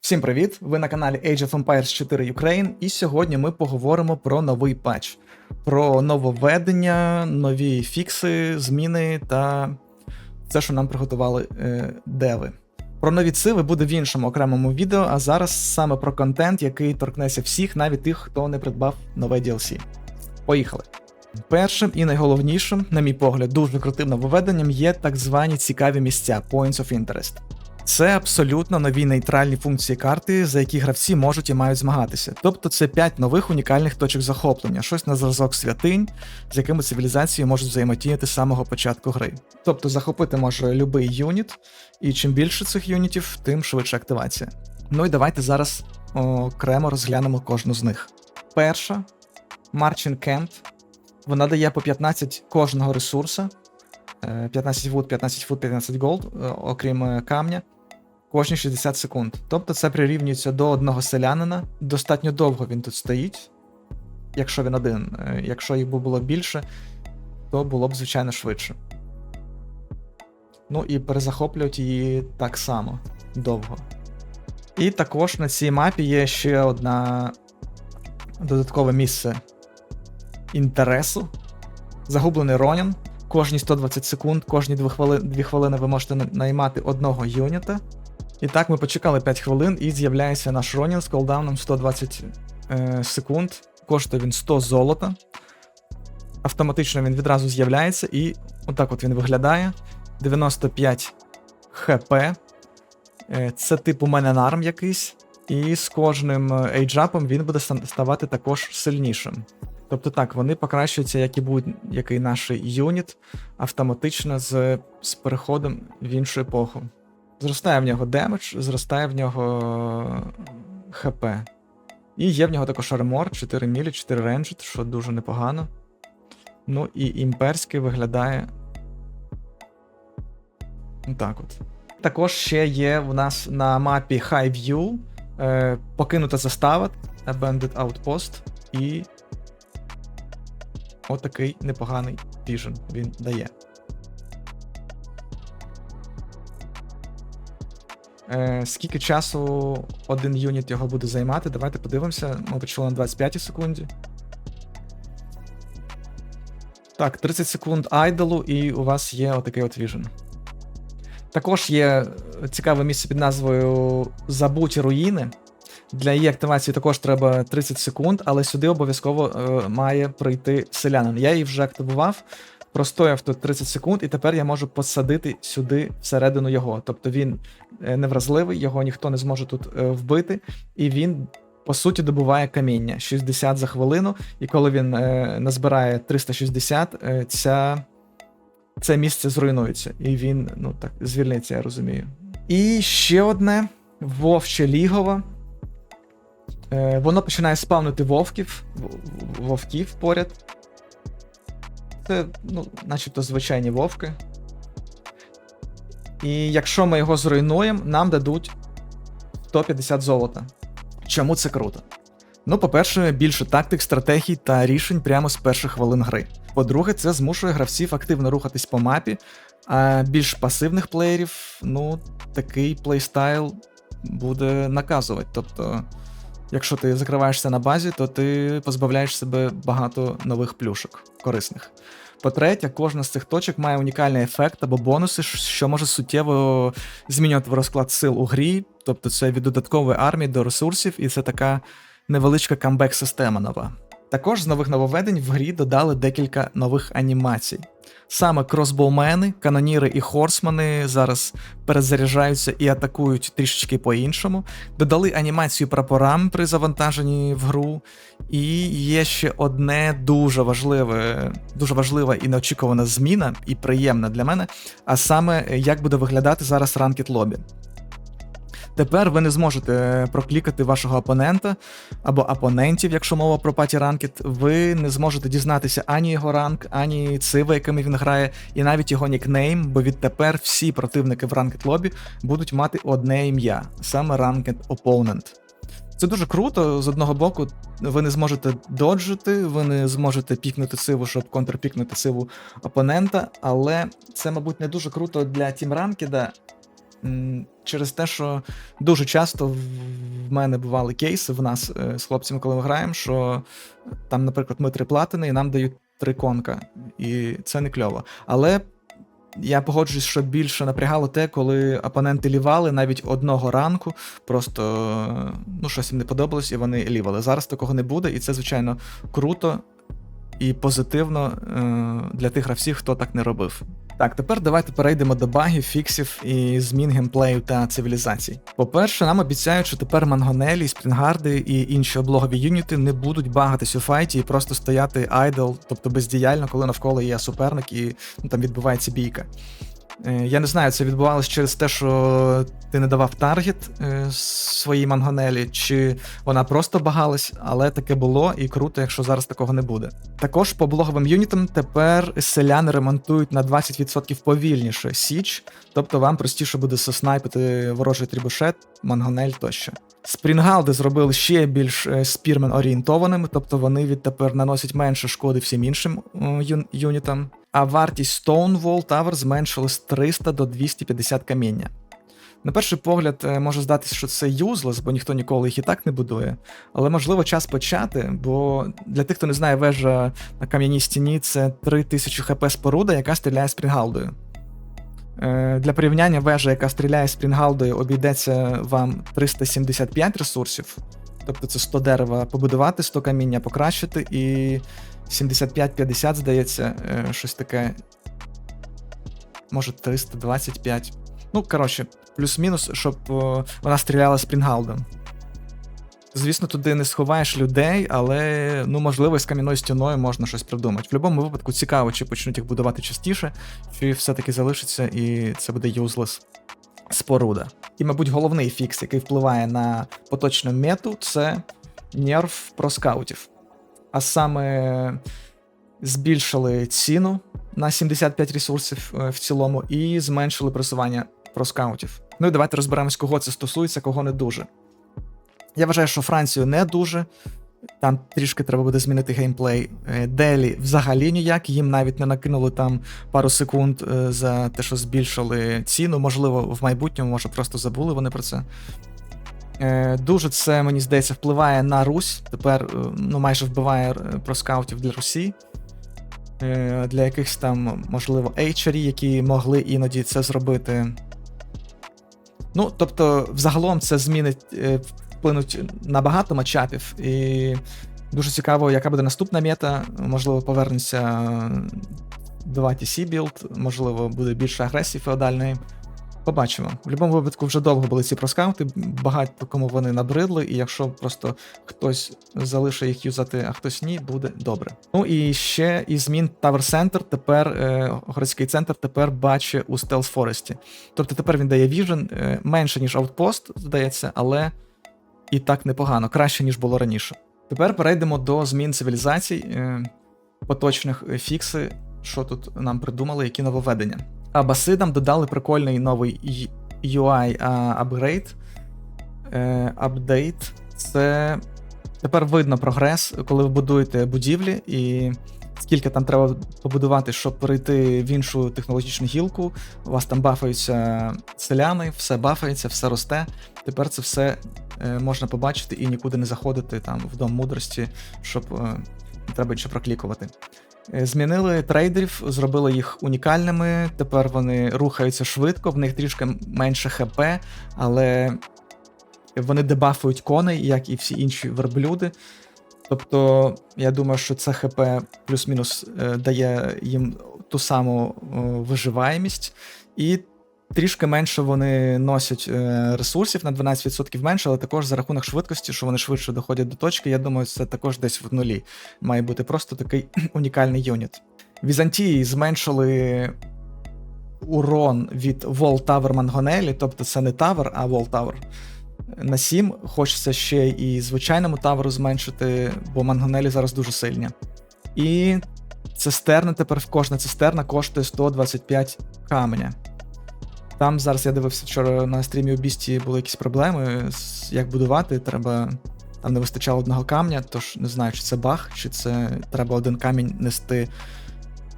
Всім привіт! Ви на каналі Age of Empires 4 Ukraine, і сьогодні ми поговоримо про новий патч, про нововведення, нові фікси, зміни та все, що нам приготували е, деви. Про нові циви буде в іншому окремому відео, а зараз саме про контент, який торкнеться всіх, навіть тих, хто не придбав нове DLC. Поїхали! Першим і найголовнішим, на мій погляд, дуже крутим нововведенням є так звані цікаві місця Points of Interest. Це абсолютно нові нейтральні функції карти, за які гравці можуть і мають змагатися. Тобто це 5 нових унікальних точок захоплення, щось на зразок святинь, з якими цивілізації можуть взаємодіяти з самого початку гри. Тобто захопити може любий юніт, і чим більше цих юнітів, тим швидше активація. Ну і давайте зараз окремо розглянемо кожну з них. Перша Marching Camp. Вона дає по 15 кожного ресурса. е, 15 wood, 15 food, 15 gold, е, окрім е, камня, кожні 60 секунд. Тобто це прирівнюється до одного селянина. Достатньо довго він тут стоїть, якщо він один. Е, Якщо їх було більше, то було б, звичайно, швидше. Ну і перезахоплюють її так само довго. І також на цій мапі є ще одна додаткове місце інтересу. Загублений Ронін. Кожні 120 секунд, кожні 2 хвилини, 2 хвилини ви можете наймати одного юніта. І так, ми почекали 5 хвилин, і з'являється наш Ронін з колдауном 120 е, секунд. Коштує він 100 золота. Автоматично він відразу з'являється, і отак от він виглядає. 95 хп. Е, Це типу мененарм якийсь. І з кожним е, ейджапом він буде ставати також сильнішим. Тобто так, вони покращуються, як і будь-який наш юніт, автоматично з, з переходом в іншу епоху. Зростає в нього демедж, зростає в нього ХП. І є в нього також армор, 4 мілі, 4 ренджет, що дуже непогано. Ну і імперський виглядає. Так от. Також ще є в нас на мапі High View е, покинута застава, Abandoned Outpost, і отакий непоганий віжен він дає. Е, скільки часу один юніт його буде займати? Давайте подивимося. Ми почали на 25 секунді. Так, 30 секунд айдолу, і у вас є отакий от віжен. Також є цікаве місце під назвою Забуті руїни. Для її активації також треба 30 секунд, але сюди обов'язково е, має прийти селянин. Я її вже активував, простояв тут 30 секунд, і тепер я можу посадити сюди всередину його. Тобто він е, невразливий, його ніхто не зможе тут е, вбити, і він. По суті, добуває каміння 60 за хвилину, і коли він е, назбирає 360, е, ця, це місце зруйнується, і він ну так звільниться, я розумію. І ще одне вовче лігово. Е, воно починає спавнити вовків, вовків поряд. Це, ну, начебто, звичайні вовки. І якщо ми його зруйнуємо, нам дадуть 150 золота. Чому це круто? Ну, по-перше, більше тактик, стратегій та рішень прямо з перших хвилин гри. По-друге, це змушує гравців активно рухатись по мапі, а більш пасивних плеєрів, ну, такий плейстайл буде наказувати. Тобто, якщо ти закриваєшся на базі, то ти позбавляєш себе багато нових плюшок корисних. По-третє, кожна з цих точок має унікальний ефект або бонуси, що може суттєво змінювати розклад сил у грі. Тобто це від додаткової армії до ресурсів, і це така невеличка камбек-система нова. Також з нових нововведень в грі додали декілька нових анімацій. Саме кросбоумени, каноніри і хорсмани зараз перезаряджаються і атакують трішечки по-іншому. Додали анімацію прапорам при завантаженні в гру. І є ще одне дуже важливе, дуже важлива і неочікувана зміна, і приємна для мене, а саме як буде виглядати зараз ранкет лобі. Тепер ви не зможете проклікати вашого опонента або опонентів, якщо мова про паті ранкет. Ви не зможете дізнатися ані його ранг, ані цива, якими він грає, і навіть його нікнейм, бо відтепер всі противники в ранкет лобі будуть мати одне ім'я, саме ранкет опонент. Це дуже круто. З одного боку, ви не зможете доджити, ви не зможете пікнути сиву, щоб контрпікнути сиву опонента, але це, мабуть, не дуже круто для Тім Ранкеда, м, через те, що дуже часто в- мене бували кейси в нас е, з хлопцями, коли ми граємо, що там, наприклад, ми три платини і нам дають три конка. І це не кльово. Але я погоджуюсь, що більше напрягало те, коли опоненти лівали навіть одного ранку, просто ну, щось їм не подобалось, і вони лівали. Зараз такого не буде, і це, звичайно, круто і позитивно е, для тих гравців, хто так не робив. Так, тепер давайте перейдемо до багів, фіксів і змін геймплею та цивілізацій. По-перше, нам обіцяють, що тепер мангонелі, спрінгарди і інші облогові юніти не будуть багатись у файті і просто стояти айдл, тобто бездіяльно, коли навколо є суперник і ну, там відбувається бійка. Е, Я не знаю, це відбувалося через те, що ти не давав таргет е, своїй мангонелі, чи вона просто багалась, але таке було і круто, якщо зараз такого не буде. Також по блоговим юнітам тепер селяни ремонтують на 20% повільніше січ, тобто вам простіше буде соснайпити ворожий трібушет, мангонель тощо. Спрінгалди зробили ще більш е, спірмен орієнтованими, тобто вони відтепер наносять менше шкоди всім іншим юнітам. А вартість Stonewall Tower зменшили з 300 до 250 каміння. На перший погляд е, може здатися, що це юзлес, бо ніхто ніколи їх і так не будує. Але можливо час почати, бо для тих, хто не знає, вежа на кам'яній стіні це 3000 хп споруда, яка стріляє спрінгалдою. Е, Для порівняння вежа, яка стріляє спрінгалдою, обійдеться вам 375 ресурсів, тобто це 100 дерева побудувати, 100 каміння покращити, і 75-50, здається, е, щось таке. Може 325. Ну, коротше, плюс-мінус, щоб вона стріляла спрінгалдом. Звісно, туди не сховаєш людей, але ну, можливо, з кам'яною стіною можна щось придумати. В будь-якому випадку цікаво, чи почнуть їх будувати частіше, чи все-таки залишиться і це буде юзлес споруда. І, мабуть, головний фікс, який впливає на поточну мету, це нерв проскаутів. А саме збільшили ціну на 75 ресурсів е, в цілому і зменшили просування проскаутів. Ну і давайте розберемось, кого це стосується, кого не дуже. Я вважаю, що Францію не дуже. Там трішки треба буде змінити геймплей. Е, Делі взагалі ніяк, їм навіть не накинули там пару секунд е, за те, що збільшили ціну. Можливо, в майбутньому, може, просто забули вони про це. Е, Дуже це, мені здається, впливає на Русь. Тепер е, ну, майже вбиває е, проскаутів для Русі. Для якихось там, можливо, ейчері, які могли іноді це зробити. Ну, тобто, взагалом це змінить, вплинуть на багато матчапів. І дуже цікаво, яка буде наступна мета. Можливо, повернеться 2TC білд, можливо, буде більше агресії феодальної. Побачимо. В будь-якому випадку вже довго були ці проскаути, багато кому вони набридли, і якщо просто хтось залишить їх юзати, а хтось ні, буде добре. Ну і ще із змін Tower Center тепер е, городський центр тепер бачить у Stealth Forest. Тобто тепер він дає Vision е, менше, ніж Outpost, здається, але і так непогано, краще, ніж було раніше. Тепер перейдемо до змін цивілізацій, е, поточних е, фікси, що тут нам придумали, які нововведення. А басидам додали прикольний новий UI апгрейд. Апдейт. Це тепер видно прогрес, коли ви будуєте будівлі, і скільки там треба побудувати, щоб перейти в іншу технологічну гілку. У вас там бафаються селяни, все бафається, все росте. Тепер це все е, можна побачити і нікуди не заходити там в дом мудрості, щоб е, треба ще проклікувати. Е, Змінили трейдерів, зробили їх унікальними. Тепер вони рухаються швидко, в них трішки менше ХП, але вони дебафують коней, як і всі інші верблюди. Тобто, я думаю, що це ХП плюс-мінус е, дає їм ту саму виживаємість, і трішки менше вони носять е, ресурсів на 12% менше, але також за рахунок швидкості, що вони швидше доходять до точки. Я думаю, це також десь в нулі. Має бути просто такий унікальний юніт. Візантії зменшили урон від Wall Tower Мангонелі, тобто це не Tower, а Wall Tower. На 7 хочеться ще і звичайному таверу зменшити, бо мангонелі зараз дуже сильні. І цистерна тепер кожна цистерна коштує 125 каменя. Там зараз я дивився вчора на стрімі у Бісті були якісь проблеми, як будувати. Треба. Там не вистачало одного камня, тож не знаю, чи це баг, чи це треба один камінь нести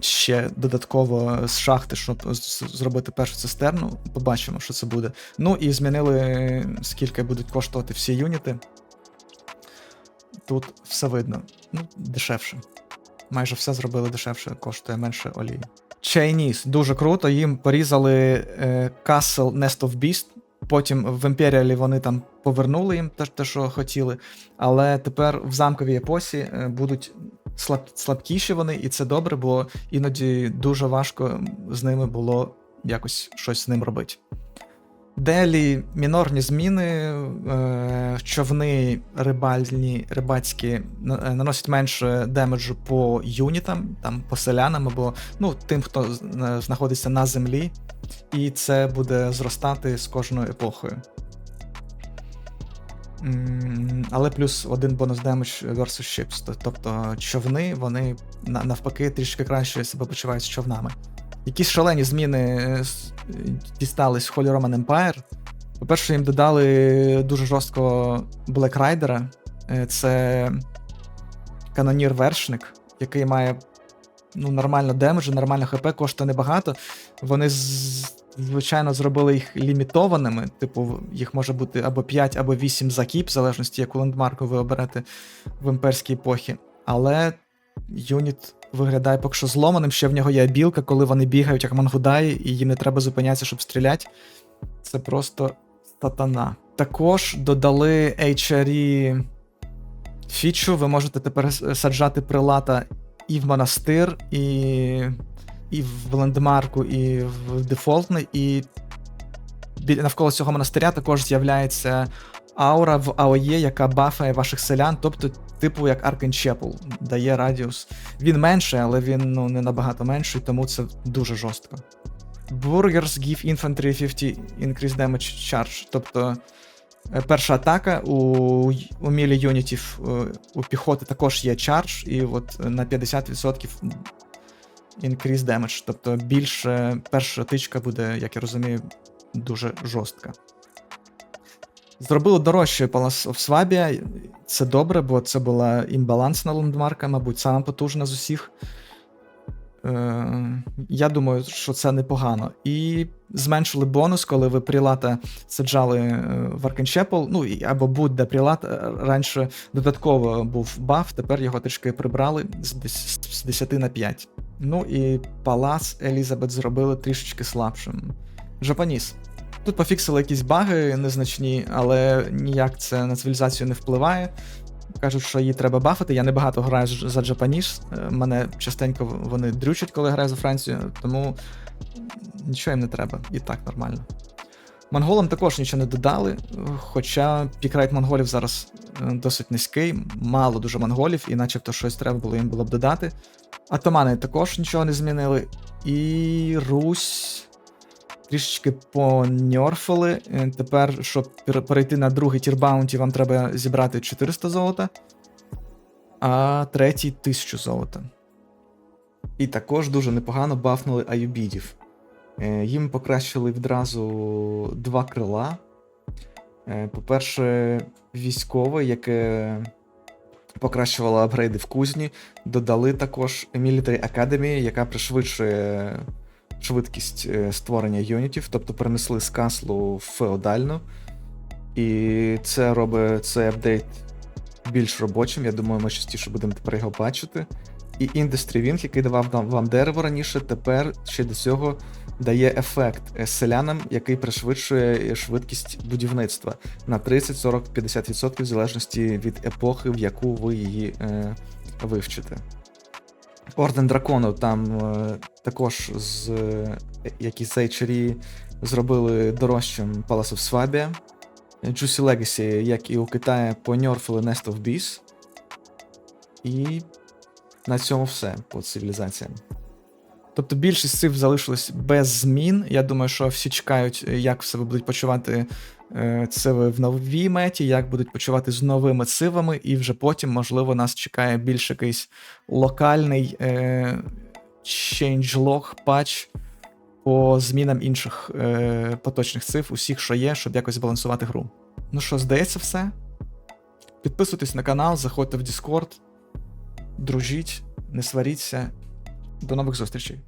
ще додатково з шахти, щоб зробити першу цистерну. Побачимо, що це буде. Ну і змінили, скільки будуть коштувати всі юніти. Тут все видно. Ну, дешевше. Майже все зробили дешевше, коштує менше олії. Chinese, дуже круто. Їм порізали е, Castle Nest of Beast. Потім в Імперіалі вони там повернули їм те, те, що хотіли. Але тепер в замковій епосі е, будуть слаб, слабкіші вони, і це добре, бо іноді дуже важко з ними було якось щось з ним робити. Делі мінорні зміни, е, човни рибальні, рибацькі е, наносять менше демеджу по юнітам, там, по селянам або ну, тим, хто е, знаходиться на землі, і це буде зростати з кожною епохою. Але плюс один бонус демедж versus ships. Тобто човни, вони навпаки трішки краще себе почувають з човнами. Якісь шалені зміни е, дістались Holy Roman Empire. По-перше, їм додали дуже жорстко Black Rider. Е, Це канонір-вершник, який має ну, нормально демеджу, нормально ХП, коштує небагато. Вони, звичайно, зробили їх лімітованими. Типу, їх може бути або 5, або 8 за кіп, в залежності, яку лендмарку ви оберете в імперській епохі. Але юніт виглядає поки що зломаним, ще в нього є білка, коли вони бігають як мангудаї, і їм не треба зупинятися, щоб стріляти. Це просто сатана. Також додали HRE фічу. Ви можете тепер саджати прилата і в монастир, і, і в лендмарку, і в дефолтний, і навколо цього монастиря також з'являється аура в АОЄ, яка бафає ваших селян, тобто, типу як Arken дає радіус. Він менший, але він ну, не набагато менший, тому це дуже жорстко. Burgers give infantry 50 increase damage charge. Тобто е, перша атака у, у мілі юнітів е, у піхоти також є чардж, і от на 50% increase damage. Тобто більше перша тичка буде, як я розумію, дуже жорстка. Зробили дорожче Palace of Swabia. Це добре, бо це була імбалансна лендмарка, мабуть, сама потужна з усіх. Е, я думаю, що це непогано. І зменшили бонус, коли ви прилата саджали е, в Аркенчепл, ну або будь-де прилат. е, Раніше додатково був баф, тепер його трішки прибрали з з 10 на 5. Ну і Палац Елізабет зробили трішечки слабшим. Жапаніс. Тут пофіксили якісь баги незначні, але ніяк це на цивілізацію не впливає. Кажуть, що її треба бафати. Я небагато граю за Джапаніж. е, Мене частенько вони дрючать, коли граю за Францію, тому нічого їм не треба. І так нормально. Монголам також нічого не додали, хоча пікрайт монголів зараз е, досить низький, мало дуже монголів, і начебто щось треба було їм було б додати. Атамани також нічого не змінили. І Русь трішечки поньорфили. Е, Тепер, щоб перейти на другий тір баунті, вам треба зібрати 400 золота, а третій 1000 золота. І також дуже непогано бафнули аюбідів. Е, Їм покращили відразу два крила. Е, По-перше, військове, яке покращувало апгрейди в кузні. Додали також Military Academy, яка пришвидшує швидкість е, створення юнітів, тобто перенесли з каслу в феодальну. І це робить цей апдейт більш робочим. Я думаю, ми частіше будемо тепер його бачити. І Industry Wing, який давав вам дерево раніше, тепер ще до цього дає ефект селянам, який пришвидшує швидкість будівництва на 30, 40, 50% в залежності від епохи, в яку ви її е, вивчите. Орден Дракону там е, також з е, якісь зайчарі зробили дорожчим Palace of Swabia. Juicy Legacy, як і у Китаї, поньорфили Nest of Bees. І на цьому все по цивілізаціям. Тобто більшість цифр залишилось без змін. Я думаю, що всі чекають, як себе будуть почувати циви в новій меті, як будуть почувати з новими цивами, і вже потім, можливо, нас чекає більш якийсь локальний е, changelog патч по змінам інших е, поточних цифр, усіх, що є, щоб якось збалансувати гру. Ну що, здається, все. Підписуйтесь на канал, заходьте в Discord, дружіть, не сваріться До нових зустрічей.